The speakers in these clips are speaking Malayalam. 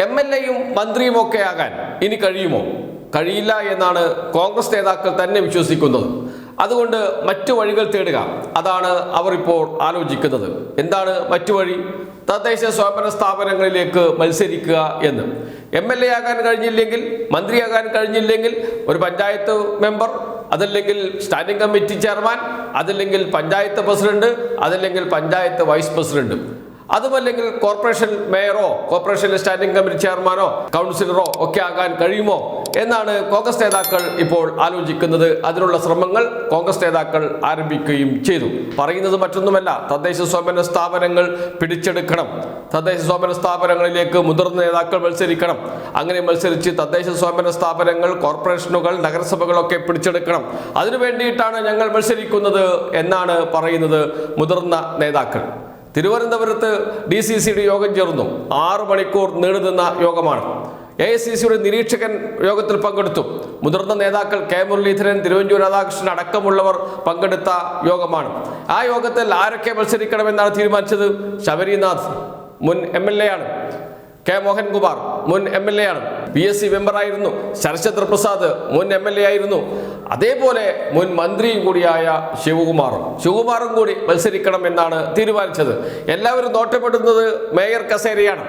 എം എൽ എയും മന്ത്രിയും ഒക്കെ ആകാൻ ഇനി കഴിയുമോ? കഴിയില്ല എന്നാണ് കോൺഗ്രസ് നേതാക്കൾ തന്നെ വിശ്വസിക്കുന്നത്. അതുകൊണ്ട് മറ്റു വഴികൾ തേടുക. അതാണ് അവർ ഇപ്പോൾ ആലോചിക്കുന്നത്. എന്താണ് മറ്റു വഴി? തദ്ദേശ സ്വയംഭരണ സ്ഥാപനങ്ങളിലേക്ക് മത്സരിക്കുക എന്ന്. എം എൽ എ ആകാൻ കഴിഞ്ഞില്ലെങ്കിൽ മന്ത്രിയാകാൻ കഴിഞ്ഞില്ലെങ്കിൽ ഒരു പഞ്ചായത്ത് മെമ്പർ അതല്ലെങ്കിൽ സ്റ്റാൻഡിംഗ് കമ്മിറ്റി ചെയർമാൻ അതല്ലെങ്കിൽ പഞ്ചായത്ത് പ്രസിഡന്റ് അതല്ലെങ്കിൽ പഞ്ചായത്ത് വൈസ് പ്രസിഡന്റ്. അതുമല്ലെങ്കിൽ കോർപ്പറേഷൻ മേയറോ കോർപ്പറേഷനിലെ സ്റ്റാൻഡിംഗ് കമ്മിറ്റി ചെയർമാനോ കൗൺസിലറോ ഒക്കെ ആകാൻ കഴിയുമോ എന്നാണ് കോൺഗ്രസ് നേതാക്കൾ ഇപ്പോൾ ആലോചിക്കുന്നത്. അതിനുള്ള ശ്രമങ്ങൾ കോൺഗ്രസ് നേതാക്കൾ ആരംഭിക്കുകയും ചെയ്തു. പറയുന്നത് മറ്റൊന്നുമല്ല. തദ്ദേശ സ്വയംഭരണ സ്ഥാപനങ്ങൾ പിടിച്ചെടുക്കണം. തദ്ദേശ സ്വയംഭരണ സ്ഥാപനങ്ങളിലേക്ക് മുതിർന്ന നേതാക്കൾ മത്സരിക്കണം. അങ്ങനെ മത്സരിച്ച് തദ്ദേശ സ്വയംഭരണ സ്ഥാപനങ്ങൾ കോർപ്പറേഷനുകൾ നഗരസഭകളൊക്കെ പിടിച്ചെടുക്കണം. അതിനു വേണ്ടിയിട്ടാണ് ഞങ്ങൾ മത്സരിക്കുന്നത് എന്നാണ് പറയുന്നത് മുതിർന്ന നേതാക്കൾ. തിരുവനന്തപുരത്ത് ഡി സി സിയുടെ യോഗം ചേർന്നു. ആറ് മണിക്കൂർ നീണ്ടുനിന്ന യോഗമാണ്. എ ഐ സി സിയുടെ നിരീക്ഷകൻ യോഗത്തിൽ പങ്കെടുത്തു. മുതിർന്ന നേതാക്കൾ കെ മുരളീധരൻ തിരുവഞ്ചൂർ രാധാകൃഷ്ണൻ അടക്കമുള്ളവർ പങ്കെടുത്ത യോഗമാണ്. ആ യോഗത്തിൽ ആരൊക്കെ മത്സരിക്കണമെന്നാണ് തീരുമാനിച്ചത്? ശബരിനാഥ് മുൻ എം എൽ എ ആണ്. കെ മോഹൻകുമാർ മുൻ എം എൽ എ ആണ്. പി എസ് സി മെമ്പറായിരുന്നു. ശരശ്ചന്ദ്ര പ്രസാദ് മുൻ എം എൽ എ ആയിരുന്നു. അതേപോലെ മുൻ മന്ത്രിയും കൂടിയായ ശിവകുമാറും. ശിവകുമാറും കൂടി മത്സരിക്കണം എന്നാണ് തീരുമാനിച്ചത്. എല്ലാവരും നോട്ടപ്പെടുന്നത് മേയർ കസേരയാണ്.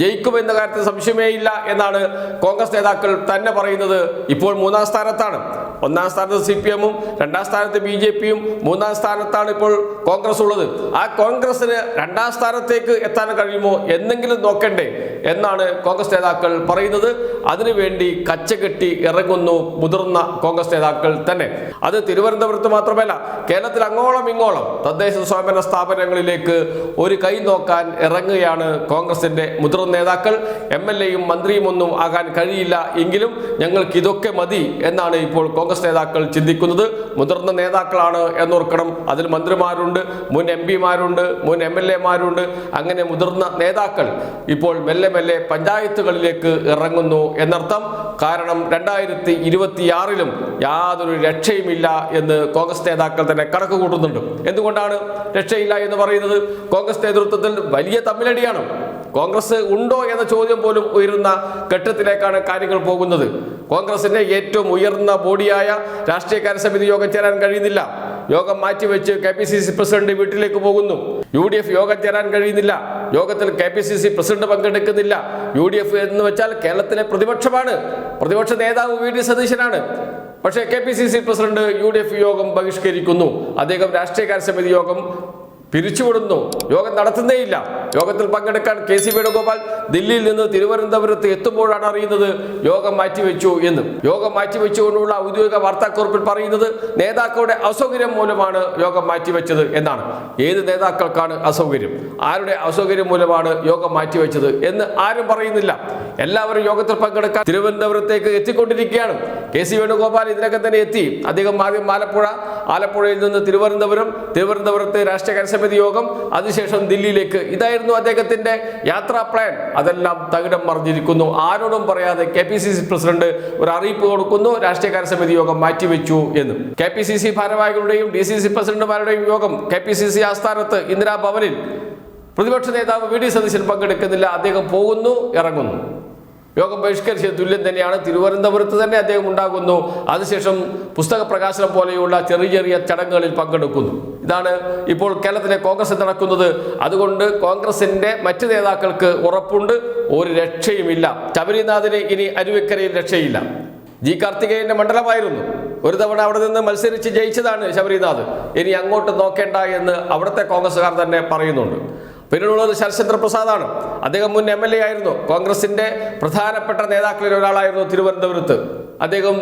ജയിക്കുമെന്ന കാര്യത്തിൽ സംശയമേ ഇല്ല എന്നാണ് കോൺഗ്രസ് നേതാക്കൾ തന്നെ പറയുന്നത്. ഇപ്പോൾ മൂന്നാം സ്ഥാനത്താണ്. ഒന്നാം സ്ഥാനത്ത് സി പി എമ്മും രണ്ടാം സ്ഥാനത്ത് ബി ജെ പിയും മൂന്നാം സ്ഥാനത്താണ് ഇപ്പോൾ കോൺഗ്രസ് ഉള്ളത്. ആ കോൺഗ്രസിന് രണ്ടാം സ്ഥാനത്തേക്ക് എത്താൻ കഴിയുമോ എന്നെങ്കിലും നോക്കണ്ടേ. എന്നാണ് കോൺഗ്രസ് നേതാക്കൾ പറയുന്നത്. അതിനുവേണ്ടി കച്ചകെട്ടി ഇറങ്ങുന്നു മുതിർന്ന കോൺഗ്രസ് നേതാക്കൾ തന്നെ. അത് തിരുവനന്തപുരത്ത് മാത്രമല്ല കേരളത്തിൽ അങ്ങോളം ഇങ്ങോളം തദ്ദേശ സ്വയംഭരണ സ്ഥാപനങ്ങളിലേക്ക് ഒരു കൈ നോക്കാൻ ഇറങ്ങുകയാണ് കോൺഗ്രസിന്റെ മുതിർന്ന നേതാക്കൾ. എം എൽ എയും മന്ത്രിയും ഒന്നും ആകാൻ കഴിയില്ല എങ്കിലും ഞങ്ങൾക്ക് ഇതൊക്കെ മതി എന്നാണ് ഇപ്പോൾ കോൺഗ്രസ് നേതാക്കൾ ചിന്തിക്കുന്നത്. മുതിർന്ന നേതാക്കളാണ് എന്നോർക്കണം. അതിൽ മന്ത്രിമാരുണ്ട് മുൻ എം പിമാരുണ്ട് മുൻ എം എൽ എമാരുണ്ട്. അങ്ങനെ മുതിർന്ന നേതാക്കൾ ഇപ്പോൾ മെല്ലെ മെല്ലെ പഞ്ചായത്തുകളിലേക്ക് ഇറങ്ങുന്നു എന്നർത്ഥം. കാരണം രണ്ടായിരത്തി ഇരുപത്തിയാറിലും യാതൊരു രക്ഷയുമില്ല എന്ന് കോൺഗ്രസ് നേതാക്കൾ തന്നെ കണക്ക് കൂട്ടുന്നുണ്ട് എന്തുകൊണ്ടാണ് രക്ഷയില്ല എന്ന് പറയുന്നത്? കോൺഗ്രസ് നേതൃത്വത്തിൽ വലിയ തമ്മിലടിയാണ്. കോൺഗ്രസ് ഉണ്ടോ എന്ന ചോദ്യം പോലും ഉയരുന്ന ഘട്ടത്തിലേക്കാണ് കാര്യങ്ങൾ പോകുന്നത്. കോൺഗ്രസിന്റെ ഏറ്റവും ഉയർന്ന ബോഡിയായ രാഷ്ട്രീയകാര്യ സമിതി യോഗം ചേരാൻ കഴിയുന്നില്ല. യോഗം മാറ്റിവെച്ച് K P C C president വീട്ടിലേക്ക് പോകുന്നു. യു ഡി എഫ് യോഗം ചേരാൻ കഴിയുന്നില്ല. യോഗത്തിൽ K P C C president പങ്കെടുക്കുന്നില്ല. U D F എന്ന് വെച്ചാൽ കേരളത്തിലെ പ്രതിപക്ഷമാണ്. പ്രതിപക്ഷ നേതാവ് വി ഡി സതീശനാണ്. പക്ഷേ K P C C president U D F യോഗം ബഹിഷ്കരിക്കുന്നു. അദ്ദേഹം രാഷ്ട്രീയകാര്യ സമിതി യോഗം പിരിച്ചുവിടുന്നു. യോഗം നടത്തുന്നേയില്ല. യോഗത്തിൽ പങ്കെടുക്കാൻ കെ സി വേണുഗോപാൽ ദില്ലിയിൽ നിന്ന് തിരുവനന്തപുരത്ത് എത്തുമ്പോഴാണ് അറിയുന്നത്. യോഗം മാറ്റിവെച്ചു എന്ന്. യോഗം മാറ്റിവെച്ചുകൊണ്ടുള്ള ഔദ്യോഗിക വാർത്താക്കുറിപ്പിൽ പറയുന്നത് നേതാക്കളുടെ അസൗകര്യം മൂലമാണ് യോഗം മാറ്റിവെച്ചത് എന്നാണ്. ഏത് നേതാക്കൾക്കാണ് അസൗകര്യം? ആരുടെ അസൗകര്യം മൂലമാണ് യോഗം മാറ്റിവെച്ചത് എന്ന് ആരും പറയുന്നില്ല. എല്ലാവരും യോഗത്തിൽ പങ്കെടുക്കാൻ തിരുവനന്തപുരത്തേക്ക് എത്തിക്കൊണ്ടിരിക്കുകയാണ്. കെ സി വേണുഗോപാൽ ഇതിനകം തന്നെ എത്തി. അദ്ദേഹം ആദ്യം ആലപ്പുഴ ആലപ്പുഴയിൽ നിന്ന് തിരുവനന്തപുരം തിരുവനന്തപുരത്തെ രാഷ്ട്രീയ സമിതി യോഗം അതിനുശേഷം ദില്ലിയിലേക്ക്. ഇതായിരുന്നു അദ്ദേഹത്തിന്റെ യാത്രാ പ്ലാൻ. അതെല്ലാം തകിടം മറിഞ്ഞിരിക്കുന്നു. ആരോടും പറയാതെ K P C C president ഒരു അറിയിപ്പ് കൊടുക്കുന്നു. രാഷ്ട്രീയകാര്യ സമിതി യോഗം മാറ്റിവെച്ചു എന്ന്. കെ പി സി സി ഭാരവാഹികളുടെയും ഡി സി സി പ്രസിഡന്റുമാരുടെയും യോഗം കെ പി സി സി ആസ്ഥാനത്ത് ഇന്ദിരാഭവനിൽ പ്രതിപക്ഷ നേതാവ് വി ഡി സതീശൻ പങ്കെടുക്കുന്നില്ല. അദ്ദേഹം പോകുന്നു ഇറങ്ങുന്നു. യോഗം ബഹിഷ്കരിച്ച തുല്യം തന്നെയാണ്. തിരുവനന്തപുരത്ത് തന്നെ അദ്ദേഹം ഉണ്ടാകുന്നു. അതിനുശേഷം പുസ്തക പ്രകാശനം പോലെയുള്ള ചെറിയ ചെറിയ ചടങ്ങുകളിൽ പങ്കെടുക്കുന്നു. ഇതാണ് ഇപ്പോൾ കേരളത്തിലെ കോൺഗ്രസ് നടക്കുന്നത്. അതുകൊണ്ട് കോൺഗ്രസിന്റെ മറ്റ് നേതാക്കൾക്ക് ഉറപ്പുണ്ട്. ഒരു രക്ഷയുമില്ല. ശബരിനാഥിന് ഇനി അരുവിക്കരയിൽ രക്ഷയില്ല. ജി കാർത്തികേയന്റെ മണ്ഡലമായിരുന്നു. ഒരു തവണ അവിടെ നിന്ന് മത്സരിച്ച് ജയിച്ചതാണ് ശബരിനാഥ് ഇനി അങ്ങോട്ട് നോക്കേണ്ട എന്ന് അവിടുത്തെ കോൺഗ്രസ്സുകാർ തന്നെ പറയുന്നുണ്ട്. പിന്നീടുള്ളത് ശരത്ചന്ദ്ര പ്രസാദാണ്. അദ്ദേഹം മുൻ എം എൽ എ ആയിരുന്നു. കോൺഗ്രസിന്റെ പ്രധാനപ്പെട്ട നേതാക്കളിൽ ഒരാളായിരുന്നു തിരുവനന്തപുരത്ത്. അദ്ദേഹം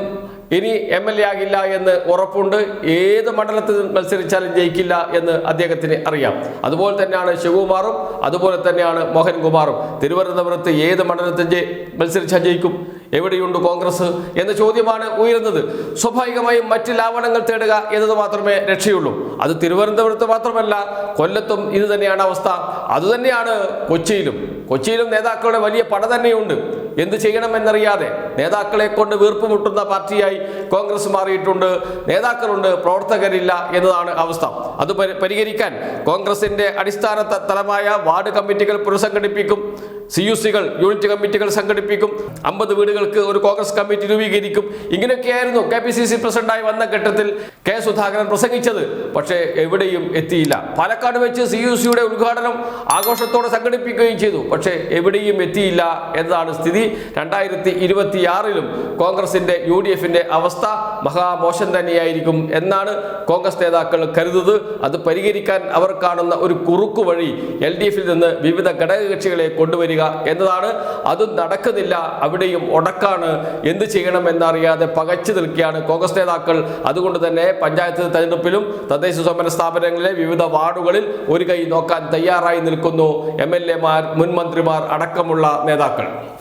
ഇനി എം എൽ എ ആകില്ല എന്ന് ഉറപ്പുണ്ട്. ഏത് മണ്ഡലത്തിൽ മത്സരിച്ചാലും ജയിക്കില്ല എന്ന് അദ്ദേഹത്തിന് അറിയാം. അതുപോലെ തന്നെയാണ് ശിവകുമാറും അതുപോലെ തന്നെയാണ് മോഹൻകുമാറും. തിരുവനന്തപുരത്ത് ഏത് മണ്ഡലത്തിൽ മത്സരിച്ചാൽ ജയിക്കും? എവിടെയുണ്ട് കോൺഗ്രസ് എന്ന ചോദ്യമാണ് ഉയരുന്നത്. സ്വാഭാവികമായും മറ്റ് ലാവണങ്ങൾ തേടുക എന്നത് മാത്രമേ രക്ഷയുള്ളൂ. അത് തിരുവനന്തപുരത്ത് മാത്രമല്ല കൊല്ലത്തും ഇത് തന്നെയാണ് അവസ്ഥ. അതുതന്നെയാണ് കൊച്ചിയിലും. കൊച്ചിയിലും നേതാക്കളുടെ വലിയ പട തന്നെയുണ്ട്. എന്ത് ചെയ്യണമെന്നറിയാതെ നേതാക്കളെ കൊണ്ട് വീർപ്പ് മുട്ടുന്ന പാർട്ടിയായി കോൺഗ്രസ് മാറിയിട്ടുണ്ട്. നേതാക്കളുണ്ട് പ്രവർത്തകരില്ല എന്നതാണ് അവസ്ഥ. അത് പരി- പരിഹരിക്കാൻ കോൺഗ്രസിന്റെ അടിസ്ഥാന തലമായ വാർഡ് കമ്മിറ്റികൾ പുനഃസംഘടിപ്പിക്കും സി യു സികൾ യൂണിറ്റ് കമ്മിറ്റികൾ സംഘടിപ്പിക്കും. അമ്പത് വീടുകൾക്ക് ഒരു കോൺഗ്രസ് കമ്മിറ്റി രൂപീകരിക്കും. ഇങ്ങനെയൊക്കെയായിരുന്നു കെ പി സി സി പ്രസിഡന്റായി വന്ന ഘട്ടത്തിൽ കെ സുധാകരൻ പ്രസംഗിച്ചത്. പക്ഷേ എവിടെയും എത്തിയില്ല. പാലക്കാട് വെച്ച് സി യു സിയുടെ ഉദ്ഘാടനം ആഘോഷത്തോടെ സംഘടിപ്പിക്കുകയും ചെയ്തു. പക്ഷേ എവിടെയും എത്തിയില്ല എന്നതാണ് സ്ഥിതി. രണ്ടായിരത്തി ഇരുപത്തിയാറിലും കോൺഗ്രസിന്റെ യു ഡി എഫിന്റെ അവസ്ഥ മഹാമോശം തന്നെയായിരിക്കും എന്നാണ് കോൺഗ്രസ് നേതാക്കൾ കരുതുന്നത്. അത് പരിഹരിക്കാൻ അവർ കാണുന്ന ഒരു കുറുക്കു വഴി എൽ ഡി എഫിൽ നിന്ന് വിവിധ ഘടകകക്ഷികളെ കൊണ്ടുവരിക എന്നതാണ്. അതും നടക്കുന്നില്ല. അവിടെയും ഉടക്കാണ്. എന്ത് ചെയ്യണം എന്നറിയാതെ പകച്ചു നിൽക്കുകയാണ് കോൺഗ്രസ് നേതാക്കൾ. അതുകൊണ്ട് തന്നെ പഞ്ചായത്ത് തെരഞ്ഞെടുപ്പിലും തദ്ദേശ സ്വയംഭരണ സ്ഥാപനങ്ങളിലെ വിവിധ വാർഡുകളിൽ ഒരു കൈ നോക്കാൻ തയ്യാറായി നിൽക്കുന്നു എം എൽ എമാർ മുൻ മന്ത്രിമാർ അടക്കമുള്ള നേതാക്കൾ.